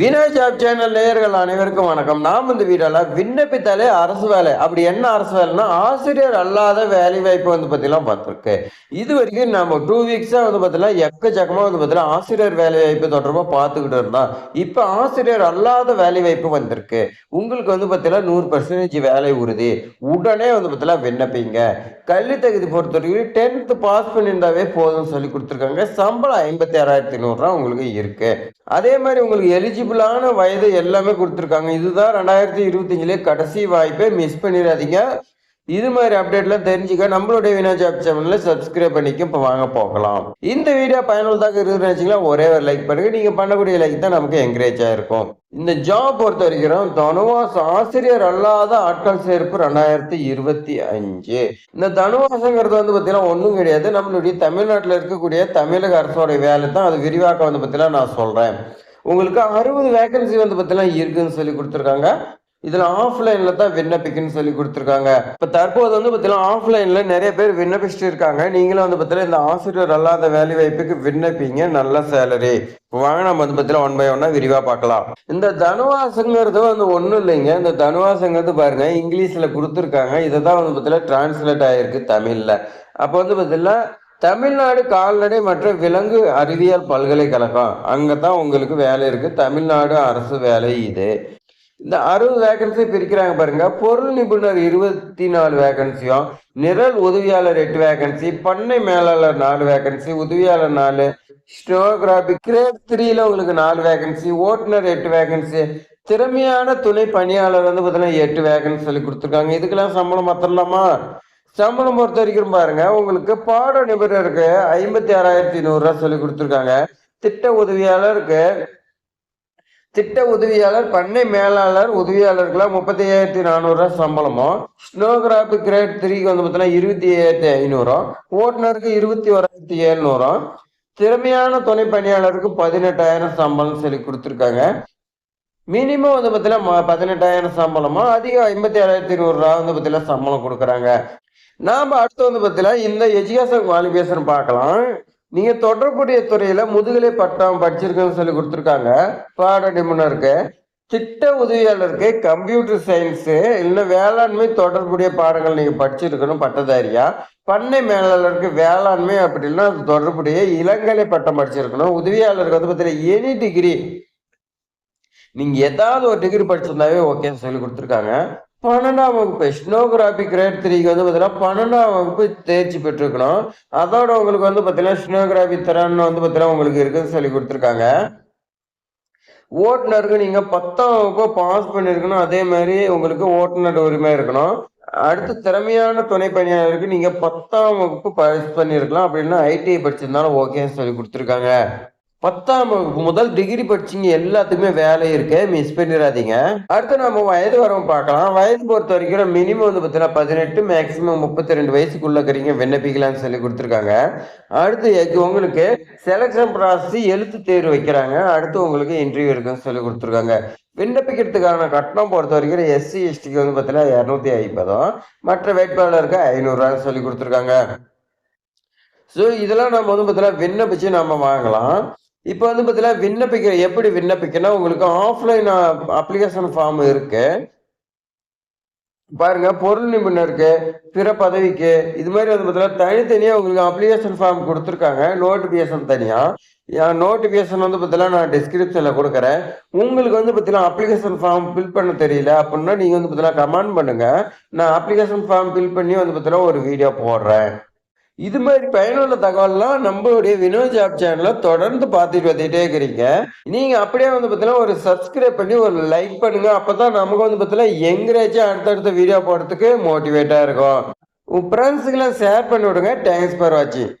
Vinoy channel நேயர்கள் அனைவருக்கும் வணக்கம். நாம் இந்த வீடியோவில் விண்ணப்பித்தாலே அரசு வேலை. அப்படி என்ன அரசு வேலைன்னா ஆசிரியர் அல்லாத வேலை வாய்ப்பு வந்து பார்த்தீங்கன்னா பார்த்துருக்கு. இது வரைக்கும் நம்ம டூ வீக்ஸாக வந்து பார்த்தீங்கன்னா எக்கச்சக்கமாக வந்து பார்த்தீங்கன்னா ஆசிரியர் வேலை வாய்ப்பு தொடர்பாக பார்த்துக்கிட்டு இருந்தோம். இப்போ ஆசிரியர் அல்லாத வேலை வாய்ப்பு வந்திருக்கு. உங்களுக்கு வந்து பார்த்தீங்கன்னா நூறு பர்சன்டேஜ் வேலை உறுதி. உடனே வந்து பார்த்தீங்கன்னா விண்ணப்பிங்க. கல்வி தகுதி பொறுத்தவரைக்கும் டென்த்து பாஸ் பண்ணியிருந்தாவே போதும்னு சொல்லி கொடுத்துருக்காங்க. சம்பளம் ஐம்பத்தி ஆறாயிரத்தி நூறுரூவா உங்களுக்கு இருக்கு. அதே மாதிரி உங்களுக்கு எலிஜிபிளான வயது எல்லாமே கொடுத்துருக்காங்க. இதுதான் ரெண்டாயிரத்தி இருபத்தஞ்சிலே கடைசி வாய்ப்பை மிஸ் பண்ணிடாதீங்க. இது மாதிரி அப்டேட்லாம் தெரிஞ்சுக்க நம்மளுடைய வினா ஜாப் சேனலில் சப்ஸ்கிரைப் பண்ணிக்கும் இப்போ வாங்க போகலாம். இந்த வீடியோ பயனுள்ளதாக இருக்குதுன்னு ஒரே ஒரு லைக் பண்ணுங்க. நீங்கள் பண்ணக்கூடிய லைக் தான் நமக்கு என்கரேஜ் இருக்கும். இந்த ஜாப் பொறுத்த வரைக்கும் தனுவாஸ் ஆசிரியர் அல்லாத ஆட்கள் சேர்ப்பு ரெண்டாயிரத்தி இருபத்தி அஞ்சு. இந்த தனுவாசங்கிறது வந்து பார்த்தீங்கன்னா ஒன்றும் கிடையாது. நம்மளுடைய தமிழ்நாட்டில் இருக்கக்கூடிய தமிழக அரசோடைய வேலை தான். அது விரிவாக்கம் வந்து பார்த்தீங்கன்னா நான் சொல்கிறேன் உங்களுக்கு அறுபது வேகன்சி வந்து பார்த்தீங்கன்னா இருக்குன்னு சொல்லி கொடுத்துருக்காங்க. இதுல ஆஃப்லைன்ல தான் விண்ணப்பிக்கணும்னு சொல்லி கொடுத்துருக்காங்க. இப்ப தற்போது வந்து பார்த்தீங்கன்னா ஆஃப்லைன்ல நிறைய பேர் விண்ணப்பிச்சுட்டு இருக்காங்க நீங்களும் வந்து பார்த்தீங்கன்னா இந்த ஆசிரியர் அல்லாத வேலை வாய்ப்புக்கு விண்ணப்பிங்க. நல்ல சேலரி வாங்க நம்ம வந்து பார்த்தீங்கன்னா ஒன் பை ஒன்னா விரிவா பார்க்கலாம். இந்த தனுவாசங்கிறது வந்து ஒன்றும் இல்லைங்க. இந்த தனுவாசங்கிறது பாருங்க இங்கிலீஷ்ல கொடுத்துருக்காங்க. இதை தான் வந்து பார்த்தீங்கன்னா டிரான்ஸ்லேட் ஆயிருக்கு தமிழ்ல. அப்போ வந்து பார்த்தீங்கன்னா தமிழ்நாடு கால்நடை மற்றும் விலங்கு அறிவியல் பல்கலைக்கழகம். அங்கே தான் உங்களுக்கு வேலை இருக்கு. தமிழ்நாடு அரசு வேலை இது. இந்த அறுபது வேகன்சி பிரிக்கிறாங்க பாருங்க. பொருள் நிபுணர் இருபத்தி நாலு வேகன்சியும் நிரல் உதவியாளர் எட்டு வேகன்சி பண்ணை மேலாளர் நாலு வேகன்சி உதவியாளர் நாலு ஸ்டோகிராபி கிரேட் த்ரீல உங்களுக்கு நாலு வேகன்சி ஓட்டுநர் எட்டு வேகன்சி திறமையான துணை பணியாளர் வந்து பார்த்தீங்கன்னா எட்டு வேகன்சி சொல்லி கொடுத்துருக்காங்க. இதுக்கெல்லாம் சம்பளம் மாத்திரலாமா? சம்பளம் பொறுத்த வரைக்கும் பாருங்க. உங்களுக்கு பாட நிபுணருக்கு ஐம்பத்தி ஆறாயிரத்தி நூறுரூவா சொல்லி கொடுத்துருக்காங்க. திட்ட உதவியாளருக்கு திட்ட உதவியாளர் பண்ணை மேலாளர் உதவியாளர்களாக முப்பத்தி ஐயாயிரத்தி நானூறுரூவா சம்பளமும் ஸ்னோகிராஃபி கிரேட் த்ரீக்கு வந்து பார்த்தீங்கன்னா இருபத்தி ஐயாயிரத்தி ஐநூறும் ஓட்டுநருக்கு இருபத்தி ஓராயிரத்தி எழுநூறும் திறமையான துணை பணியாளருக்கு பதினெட்டாயிரம் சம்பளம் சொல்லி கொடுத்துருக்காங்க. மினிமம் வந்து பார்த்தீங்கன்னா பதினெட்டாயிரம் சம்பளமும் அதிகம் ஐம்பத்தி ஏழாயிரத்தி நூறுரூவா வந்து பார்த்தீங்கன்னா சம்பளம் கொடுக்குறாங்க. நாம் அடுத்து வந்து பார்த்தீங்கன்னா இந்த எஜுகேஷன் குவாலிஃபிகேஷன் பார்க்கலாம். நீங்கள் தொடர்புடைய துறையில் முதுகலை பட்டம் படிச்சிருக்குன்னு சொல்லி கொடுத்துருக்காங்க. பாட நிபுணருக்கு திட்ட உதவியாளருக்கு கம்ப்யூட்டர் சயின்ஸு இல்லை வேளாண்மை தொடர்புடைய பாடங்கள் நீங்கள் படிச்சிருக்கணும் பட்டதாரியா? பண்ணை மேலாளருக்கு வேளாண்மை அப்படின்னா அது தொடர்புடைய இளங்கலை பட்டம் படிச்சிருக்கணும். உதவியாளருக்கு வந்து பார்த்தீங்கன்னா எனி டிகிரி நீங்கள் ஏதாவது ஒரு டிகிரி படிச்சிருந்தாவே ஓகேன்னு சொல்லி கொடுத்துருக்காங்க. பன்னெண்டாம் வகுப்பு ஸ்னோகிராபி கிரேட் த்ரீக்கு வந்து பார்த்தீங்கன்னா பன்னெண்டாம் வகுப்பு தேர்ச்சி பெற்றுக்கணும் அதோட உங்களுக்கு வந்து பார்த்தீங்கன்னா ஸ்னோகிராபி திறன் வந்து பார்த்தீங்கன்னா உங்களுக்கு இருக்குன்னு சொல்லி கொடுத்துருக்காங்க. ஓட்டுநருக்கு நீங்க பத்தாம் வகுப்பு பாஸ் பண்ணிருக்கணும். அதே மாதிரி உங்களுக்கு ஓட்டுநர் உரிமை இருக்கணும். அடுத்து திறமையான துணை பணியாளருக்கு நீங்க பத்தாம் வகுப்பு பாஸ் பண்ணிருக்கலாம். அப்படின்னா ஐடிஐ படிச்சிருந்தாலும் ஓகேன்னு சொல்லி கொடுத்துருக்காங்க. பத்தாம் வகுப்பு முதல் டிகிரி படிச்சிங்க எல்லாத்துக்குமே வேலை இருக்கு மிஸ் பண்ணிடாதீங்க. அடுத்து நம்ம வயது வரவங்க பார்க்கலாம். வயது பொறுத்த வரைக்கும் மினிமம் வந்து பார்த்தீங்கன்னா பதினெட்டு மேக்சிமம் முப்பத்தி ரெண்டு வயசுக்குள்ள இருக்கிறீங்க விண்ணப்பிக்கலாம்னு சொல்லி கொடுத்துருக்காங்க. அடுத்து உங்களுக்கு செலக்ஷன் ப்ராசஸ் எழுத்து தேர்வு வைக்கிறாங்க. அடுத்து உங்களுக்கு இன்டர்வியூ இருக்குன்னு சொல்லி கொடுத்துருக்காங்க. விண்ணப்பிக்கிறதுக்கான கட்டணம் பொறுத்த வரைக்கும் எஸ்சி எஸ்டிக்கு வந்து பார்த்தீங்கன்னா இரநூத்தி ஐம்பதும் மற்ற வேட்பாளருக்கு ஐநூறுரூவான்னு சொல்லி கொடுத்துருக்காங்க. ஸோ இதெல்லாம் நம்ம வந்து பார்த்தீங்கன்னா விண்ணப்பிச்சு நம்ம வாங்கலாம். இப்போ வந்து பார்த்தீங்கன்னா விண்ணப்பிக்க எப்படி விண்ணப்பிக்கணும் உங்களுக்கு ஆஃப்லைன் அப்ளிகேஷன் ஃபார்ம் இருக்கு. பாருங்க பொருள் நிபுணருக்கு பிற பதவிக்கு. இது மாதிரி வந்து பார்த்தீங்கன்னா தனித்தனியாக உங்களுக்கு அப்ளிகேஷன் ஃபார்ம் கொடுத்துருக்காங்க. நோட்டிஃபிகேஷன் தனியாக நோட்டிஃபிகேஷன் வந்து பார்த்தீங்கன்னா நான் டிஸ்கிரிப்ஷனில் கொடுக்குறேன். உங்களுக்கு வந்து பார்த்தீங்கன்னா அப்ளிகேஷன் ஃபார்ம் ஃபில் பண்ண தெரியல அப்படின்னா நீங்கள் வந்து பார்த்தீங்கன்னா கமெண்ட் பண்ணுங்கள் நான் அப்ளிகேஷன் ஃபார்ம் ஃபில் பண்ணி வந்து பார்த்தீங்கன்னா ஒரு வீடியோ போடுறேன். இது மாதிரி பயனுள்ள தகவல்லாம் நம்மளுடைய வினோத் ஜாப் சேனலை தொடர்ந்து பார்த்துட்டு வந்துட்டே இருக்கிறீங்க. நீங்க அப்படியே வந்து பார்த்தீங்கன்னா ஒரு சப்ஸ்கிரைப் பண்ணி ஒரு லைக் பண்ணுங்க. அப்பதான் நமக்கு வந்து பார்த்தீங்கன்னா எங்கரேஜா அடுத்தடுத்த வீடியோ போடுறதுக்கு மோட்டிவேட்டா இருக்கும். உன் ஃப்ரெண்ட்ஸுக்கெல்லாம் ஷேர் பண்ணி விடுங்க. தேங்க்ஸ் ஃபார் வாட்சிங்